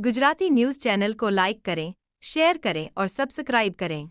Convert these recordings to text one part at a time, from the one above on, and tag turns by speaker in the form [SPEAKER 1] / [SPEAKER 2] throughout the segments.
[SPEAKER 1] Gujarati news channel को like करें share करें और सब्सक्राइब करें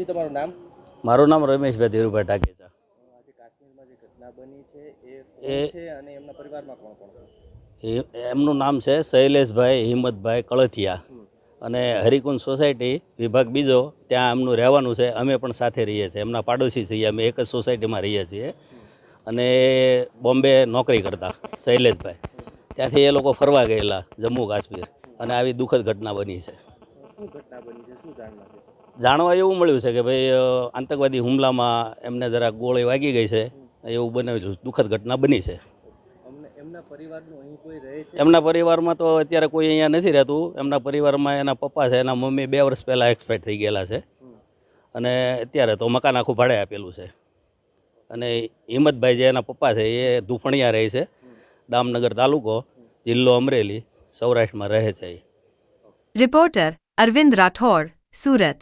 [SPEAKER 2] જી તમારું નામ?
[SPEAKER 3] મારું નામ રમેશભાઈ ધીરુભાઈ ટાકેચા
[SPEAKER 2] કાશ્મીરમાં જે ઘટના બની છે એ છે અને એમના પરિવારમાં કોણ કોણ
[SPEAKER 3] એ- એમનું નામ છે શૈલેષભાઈ હિંમતભાઈ કળથિયા. અને હરિકુંજ સોસાયટી વિભાગ બીજો ત્યાં એમનું રહેવાનું છે. અમે પણ સાથે રહીએ છીએ. એમના પાડોશી છીએ. અમે એક જ સોસાયટીમાં રહીએ છીએ. અને બોમ્બે નોકરી કરતા શૈલેષભાઈ. ત્યાંથી એ લોકો ફરવા ગયેલા જમ્મુ કાશ્મીર. અને આવી દુઃખદ ઘટના બની છે.
[SPEAKER 2] શું ઘટના બની છે? શું જાણવા છે?
[SPEAKER 3] જાણવા એવું મળ્યું છે કે ભાઈ આતંકવાદી હુમલામાં એમને જરા ગોળી વાગી ગઈ છે એવું બનાવેલું દુઃખદ ઘટના બની છે.
[SPEAKER 2] એમના
[SPEAKER 3] પરિવારમાં તો અત્યારે કોઈ અહીંયા નથી રહેતું. એમના પરિવારમાં એના પપ્પા છે એના મમ્મી બે વર્ષ પહેલાં એક્સપાયર થઈ ગયેલા છે. અને અત્યારે તો મકાન આખું ભાડે આપેલું છે. અને હિંમતભાઈ જે એના પપ્પા છે એ ધૂફણિયા રહે છે. દામનગર તાલુકો જિલ્લો અમરેલી સૌરાષ્ટ્રમાં રહે છે
[SPEAKER 1] રિપોર્ટર અરવિંદ રાઠોડ સુરત.